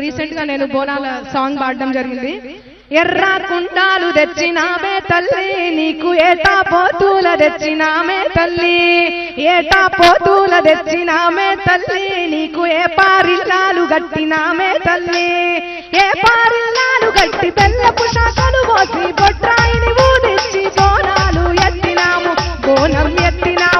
రీసెంట్గా నేను బోనాల సాంగ్ పాడడం జరిగింది. ఎర్ర కుండాలు తెచ్చినామే తల్లి నీకు ఏటా పోతుల తెచ్చినామే తల్లి. ఏటా పోతుల తెచ్చినామే తల్లి నీకు ఏ పారిల్లాలు గట్టినామే తల్లి. ఏ పారిల్లాలు గట్టి బెల్లపు శాఖలు పోసి బొట్రాయిని ఊదిచ్చి బోనాలు ఎత్తినాము. బోనం ఎత్తినాము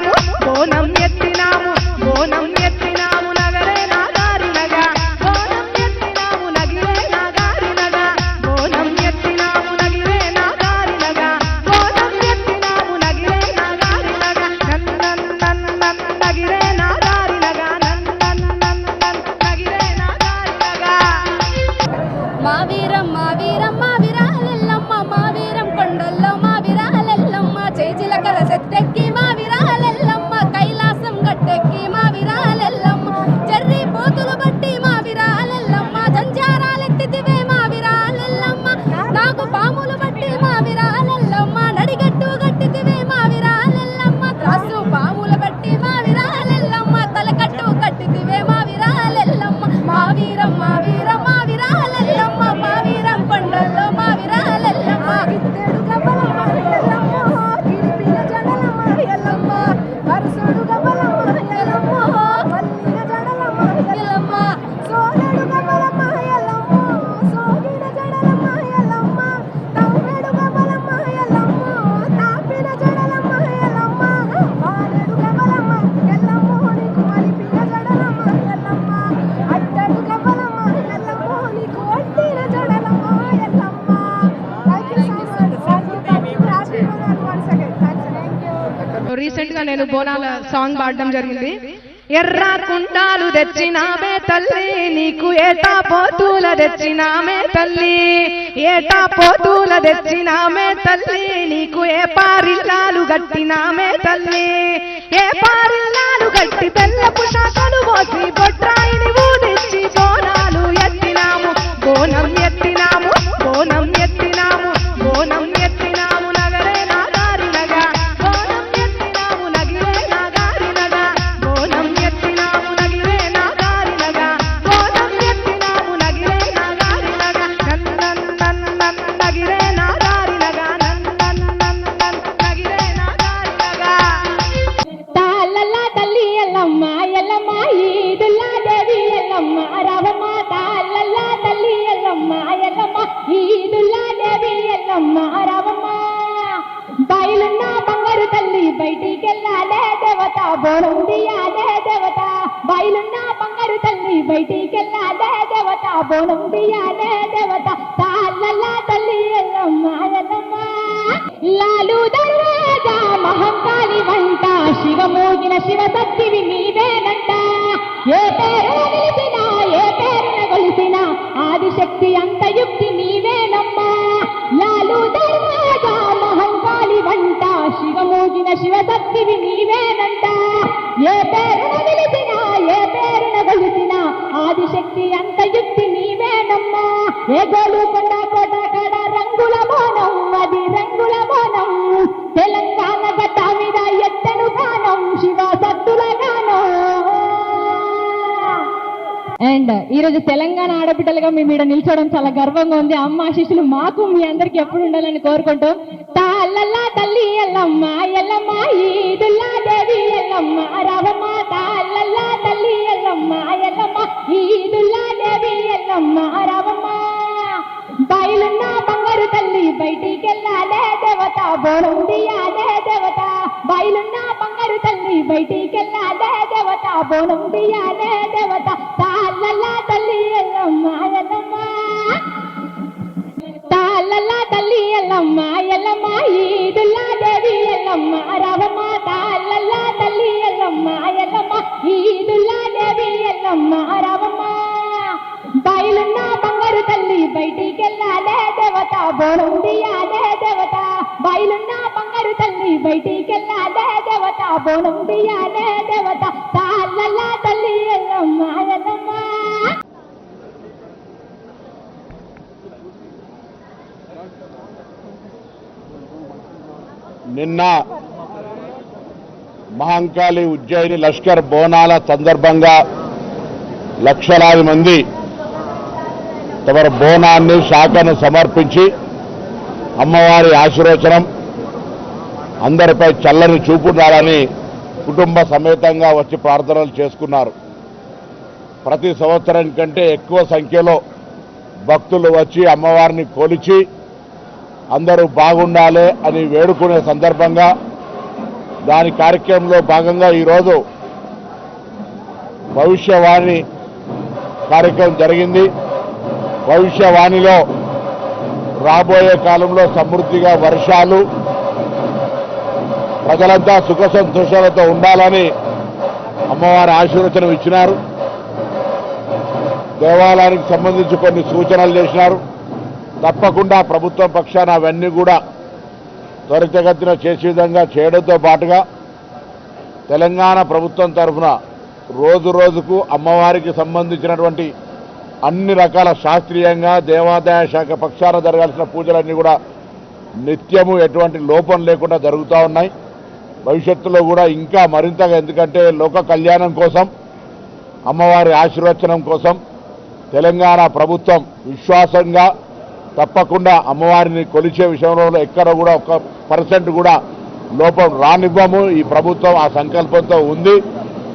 నేను బోనాల సాంగ్ పాడడం జరిగింది. ఎర్ర కుండాలు తెచ్చినామే తల్లి నీకు ఏటా పోతుల తెచ్చినామే తల్లి. ఏటా పోతుల తెచ్చినామే తల్లి నీకు ఏ పారిల్లాలు గట్టినామే తల్లి. ఏ పారిల్లాలు గట్టి బెల్లపు శాఖలు పోసి బొట్రాయిని ఊదిచ్చి బోనాలు ఎత్తినాము. బోనం బయలున్న బంగారు తల్లి బయటికి వెళ్ళాలే దేవత బోనం దియాలే దేవత. తాళ్ళల్లా తల్లి ఎల్లమ్మ లాలు దర్వాజా మహంకాళి వంట. శివమోగిన శివశక్తివి నీవేనంట ఏ పేరు నిలిపినా ఏ పేరున గొలిసినా ఆదిశక్తి అంత యుక్తి నీవేనమ్మా. లాలు దర్వాజా మహంకాళి వంట. శివమోగిన శివశక్తివి నీవేనంట. ఏ పేరున నిలిపినా ఏ పేరున కొలిసిన ఆదిశక్తి అంత యుక్తి నీవేనమ్మా. ఏ గోలుకొండ కోట కడ రంగుల మోనం అది రంగుల మోనం తెలంగాణ అండ్ ఈరోజు తెలంగాణ ఆడబిడ్డలుగా మేము ఇక్కడ నిల్చోవడం చాలా గర్వంగా ఉంది. అమ్మ ఆశీస్సులు మాకు మీ అందరికి ఎప్పుడు ఉండాలని కోరుకుంటూ తాళ్ళల్లా తల్లి ఎల్లమ్మ ఎల్లమ్మ ఈదుల్లా దేవి ఎల్లమ్మ రవమ్మ తాళ్ళల్లా తల్లి ఎల్లమ్మ ఎల్లమ్మ ఈదుల్లా దేవి ఎల్లమ్మ రవమ్మ. బయలున్న బంగారు తల్లి బయటికి వెళ్ళాలే దేవత బోరం దియాలే దేవత. బయలున్న బంగారు తల్లి బయటికి వెళ్ళాలే దేవత. బోనం దియాలే దేవత తాళ్ళల్లా తల్లి ఎల్లమ్మ ఎల్లమ్మ. తాళ్ళల్లా తల్లి ఎల్లమ్మ ఎల్లమ్మ. ఈదుల్లా దేవి ఎల్లమ్మ రావమ్మ. తాళ్ళల్లా తల్లి ఎల్లమ్మ ఎల్లమ్మ. ఈదుల్లా దేవి ఎల్లమ్మ రావమ్మ. బయలున్న బంగారు తల్లి బయటికి వెళ్ళాలే దేవత బోనం దియాలే దేవత. బయలున్న బంగారు తల్లి బయటికెళ్ళాలే దేవత బోనం దియాలే దేవత తాళ్ళల్లా తల్లి ఎల్లమ్మ ఎల్లమ్మ నిన్న మహంకాళి ఉజ్జయిని లష్కర్ బోనాల సందర్భంగా లక్షలాది మంది తమ బోనాన్ని శాఖను సమర్పించి అమ్మవారి ఆశీర్వచనం అందరిపై చల్లని చూపున్నారని కుటుంబ సమేతంగా వచ్చి ప్రార్థనలు చేసుకున్నారు. ప్రతి సంవత్సరం కంటే ఎక్కువ సంఖ్యలో భక్తులు వచ్చి అమ్మవారిని కొలిచి అందరూ బాగుండాలి అని వేడుకునే సందర్భంగా దాని కార్యక్రమంలో భాగంగా ఈరోజు భవిష్యవాణి కార్యక్రమం జరిగింది. భవిష్యవాణిలో రాబోయే కాలంలో సమృద్ధిగా వర్షాలు ప్రజలంతా సుఖ సంతోషాలతో ఉండాలని అమ్మవారి ఆశీర్వచనం ఇచ్చినారు. దేవాలయానికి సంబంధించి కొన్ని సూచనలు చేసినారు. తప్పకుండా ప్రభుత్వం పక్షాన అవన్నీ కూడా త్వరితగతిన చేసే విధంగా చేయడంతో పాటుగా తెలంగాణ ప్రభుత్వం తరఫున రోజు రోజుకు అమ్మవారికి సంబంధించినటువంటి అన్ని రకాల శాస్త్రీయంగా దేవాదాయ శాఖ పక్షాన జరగాల్సిన పూజలన్నీ కూడా నిత్యము ఎటువంటి లోపం లేకుండా జరుగుతూ ఉన్నాయి. భవిష్యత్తులో కూడా ఇంకా మరింతగా ఎందుకంటే లోక కళ్యాణం కోసం అమ్మవారి ఆశీర్వచనం కోసం తెలంగాణ ప్రభుత్వం విశ్వాసంగా తప్పకుండా అమ్మవారిని కొలిచే విషయంలో ఎక్కడ కూడా ఒక పర్సెంట్ కూడా లోపం రానివ్వము. ఈ ప్రభుత్వం ఆ సంకల్పంతో ఉంది.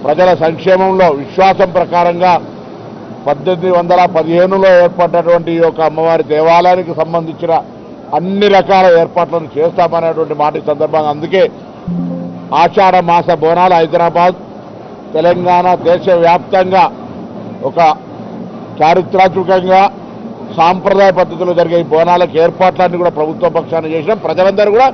ప్రజల సంక్షేమంలో విశ్వాసం ప్రకారంగా పద్దెనిమిది వందల పదిహేనులో ఏర్పడినటువంటి ఈ యొక్క అమ్మవారి దేవాలయానికి సంబంధించిన అన్ని రకాల ఏర్పాట్లను చేస్తామనేటువంటి మాట సందర్భంగా. అందుకే ఆషాఢ మాస బోనాలు హైదరాబాద్ తెలంగాణ దేశవ్యాప్తంగా ఒక చారిత్రాత్మకంగా సాంప్రదాయ పద్ధతిలో జరిగే బోనాలకు ఏర్పాట్లన్నీ కూడా ప్రభుత్వ పక్షాన చేసినాం. ప్రజలందరూ కూడా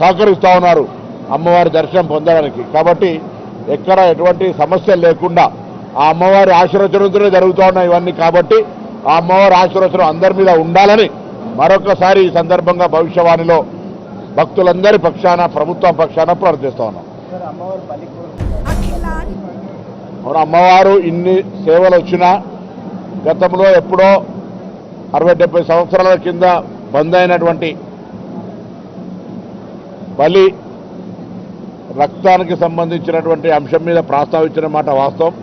సహకరిస్తూ ఉన్నారు. అమ్మవారి దర్శనం పొందడానికి. కాబట్టి ఎక్కడ ఎటువంటి సమస్య లేకుండా ఆ అమ్మవారి ఆశీర్వచనంతోనే జరుగుతూ ఉన్నాయి ఇవన్నీ. కాబట్టి ఆ అమ్మవారి ఆశీర్వచనం అందరి మీద ఉండాలని మరొకసారి ఈ సందర్భంగా భవిష్యవాణిలో భక్తులందరి పక్షాన ప్రభుత్వం పక్షాన ప్రార్థిస్తా ఉన్నాం. అవును అమ్మవారు ఇన్ని సేవలు వచ్చినా గతంలో ఎప్పుడో అరవై డెబ్బై సంవత్సరాల కింద బంద్ అయినటువంటి బలి రక్తానికి సంబంధించినటువంటి అంశం మీద ప్రస్తావించిన మాట వాస్తవం.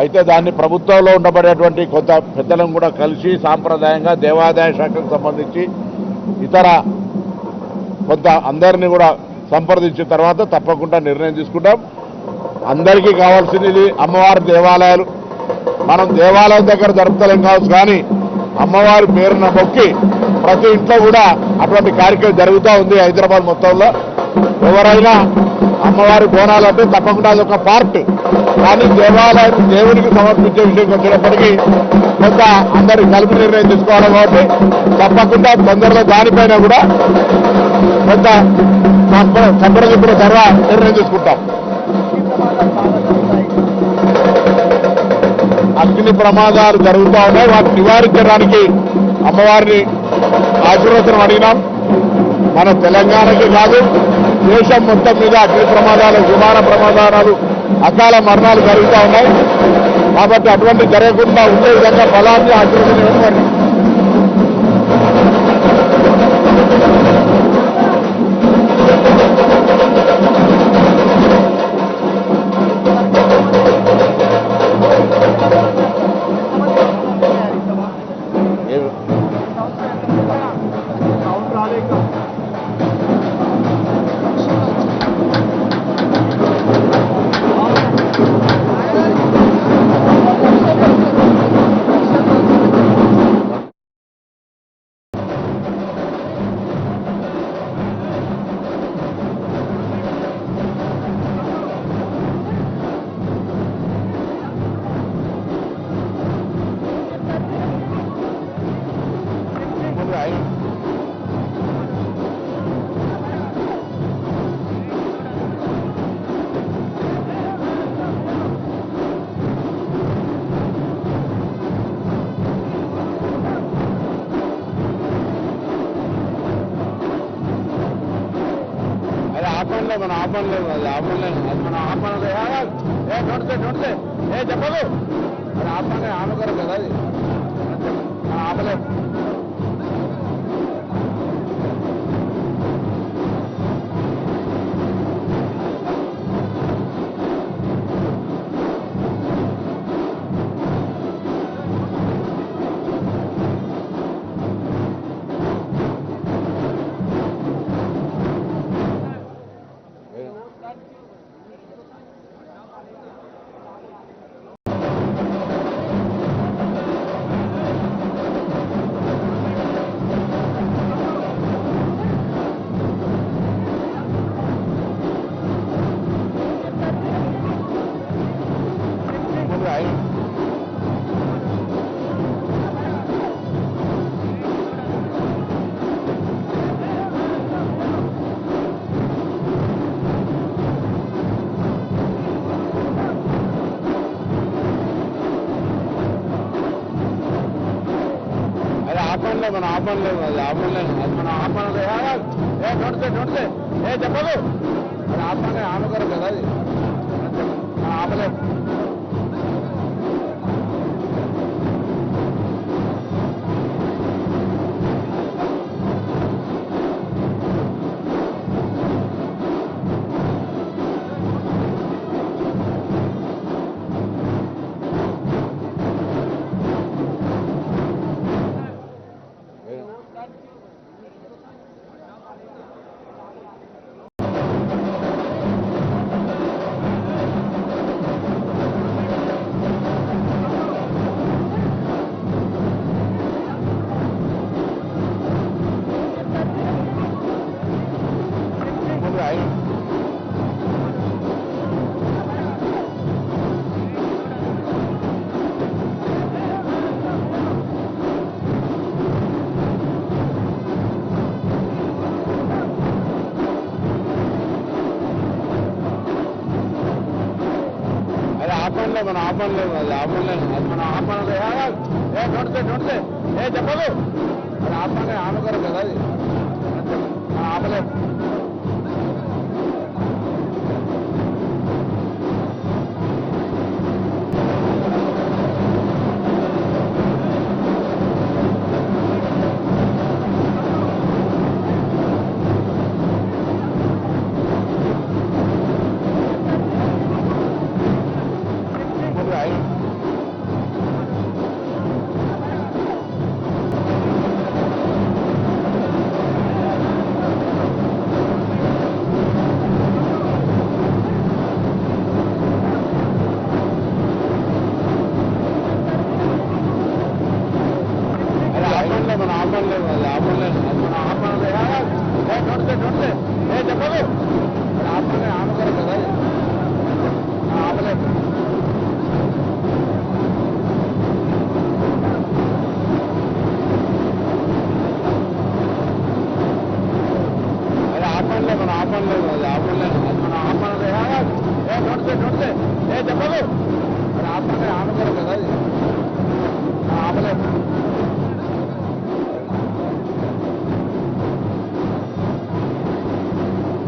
అయితే దాన్ని ప్రభుత్వంలో ఉండబడేటువంటి కొంత పెద్దలను కూడా కలిసి సాంప్రదాయంగా దేవాదాయ శాఖకు సంబంధించి ఇతర కొంత అందరినీ కూడా సంప్రదించిన తర్వాత తప్పకుండా నిర్ణయం తీసుకుంటాం. అందరికీ కావాల్సింది ఇది అమ్మవారి దేవాలయాలు. మనం దేవాలయం దగ్గర జరుపుతలేం కావచ్చు కానీ అమ్మవారి పేరున మొక్కి ప్రతి ఇంట్లో కూడా అటువంటి కార్యక్రమం జరుగుతూ ఉంది హైదరాబాద్ మొత్తంలో. ఎవరైనా అమ్మవారి బోనాలు అంటే తప్పకుండా అది ఒక పార్ట్. కానీ దేవాలయం దేవుడికి సమర్పించే విషయం వచ్చినప్పటికీ కొంత అందరి కలిపి నిర్ణయం తీసుకోవాలి కాబట్టి తప్పకుండా తొందరలో దానిపైన కూడా కొంత సంప్రదింపుల తర్వాత నిర్ణయం తీసుకుంటాం. అగ్ని ప్రమాదాలు జరుగుతూ ఉన్నాయి. వాటిని నివారించడానికి అమ్మవారిని ఆశీర్వచనం అడిగినాం. మన తెలంగాణకి కాదు దేశం మొత్తం మీద అగ్ని ప్రమాదాలు విమాన ప్రమాదాలు అకాల మరణాలు జరుగుతూ ఉన్నాయి. కాబట్టి అటువంటి జరగకుండా ఉండే విధంగా ఫలాన్ని ఆశీర్వచనం అది ఆపంలే మన ఆపనలేదు అది ఆపనలేదు అది మన ఆపనలే ఏ నోడితే నోడితే ఏ చెప్పదు. అది ఆపనే ఆపగలరు కదా అది. మనం ఆపలేదు ఆపనలే లేదు అది అది ఆపనలేదు అది మన ఆపనలే ఏ నోడితే నోడితే ఏ చెప్పదు. అది ఆపనే ఆమెకరు కదా అది. మనం ఆపలేదు ఆపనలే మన ఆపనలేదు అది ఆపనలేదు అది మన ఆపనలే ఏ నోడితే నోడితే ఏ చెప్పదు. అది ఆపనే ఆనుకోరు కదా అది.